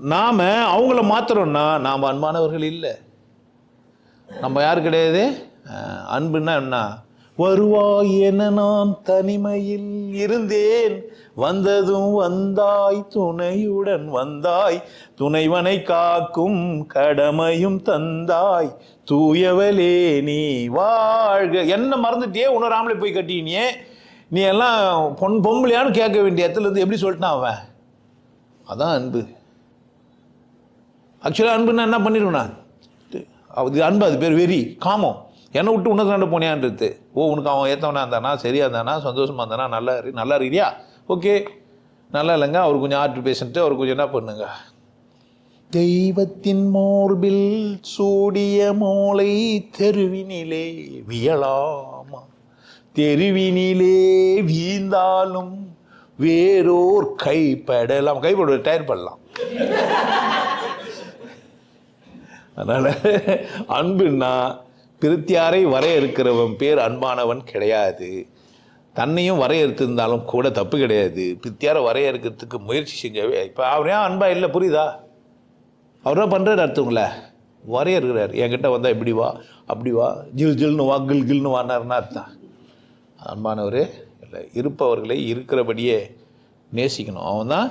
நாம் அவங்கள மாத்துறோம்னா நாம் அன்பானவர்கள் இல்லை. நம்ம யார் கிடையாது? அன்புன்னா என்ன? வருவாய் என நான் தனிமையில் இருந்தேன். வந்ததும் வந்தாய் துணையுடன் வந்தாய். துணைவனை காக்கும் கடமையும் தந்தாய். தூயவலே நீ வாழ்க. என்ன மறந்துட்டியே இன்னொரு ஆம்பளை போய் கட்டினியே நீ எல்லாம் பொன் பொம்பளையான்னு கேட்க வேண்டிய இடத்துல இருந்து எப்படி சொல்லிட்டான் அவன்? அதான் அன்பு. ஆக்சுவலாக அன்புன்னா என்ன பண்ணிடுவேண்ணா அது அன்பு அது பேர் வெறி காமம். என்னை விட்டு உனக்கு ரெண்டு போனியான்றது. ஓ உனக்கு அவன் ஏற்றவனா இருந்தானா? சரியாக இருந்தானா? சந்தோஷமாக இருந்தானா? நல்லா இரு நல்லா இருக்கிறியா ஓகே. நல்லா இல்லைங்க. அவர் கொஞ்சம் ஆர்ட் பேசிட்டு அவர் கொஞ்சம் என்ன பண்ணுங்க? தெய்வத்தின் மோர்பில் சூடிய மோளை தெருவினிலே வியலாமா? தெருவினிலே வீழ்ந்தாலும் வேறோர் கைப்படலாம். கைப்பட டயர் பண்ணலாம் அதனால் அன்புன்னா பிரித்தியாரை வரையறுக்கிறவன் பேர் அன்பானவன் கிடையாது. தன்னையும் வரையறுத்திருந்தாலும் கூட தப்பு கிடையாது. பிரித்தியாரை வரையறுக்கிறதுக்கு முயற்சி செஞ்சவே இப்போ அவர் ஏன் அன்பா இல்லை புரியுதா? அவர் தான் பண்ணுறாரு அடுத்தவங்கள வரையறுக்கிறார். என்கிட்ட வந்தால் இப்படி வா அப்படி வா ஜில் ஜில்னு வா கில் கில்னு வானாருன்னா அர்த்தம். அன்பானவர் இல்லை இருப்பவர்களை இருக்கிறபடியே நேசிக்கணும். அவன் தான்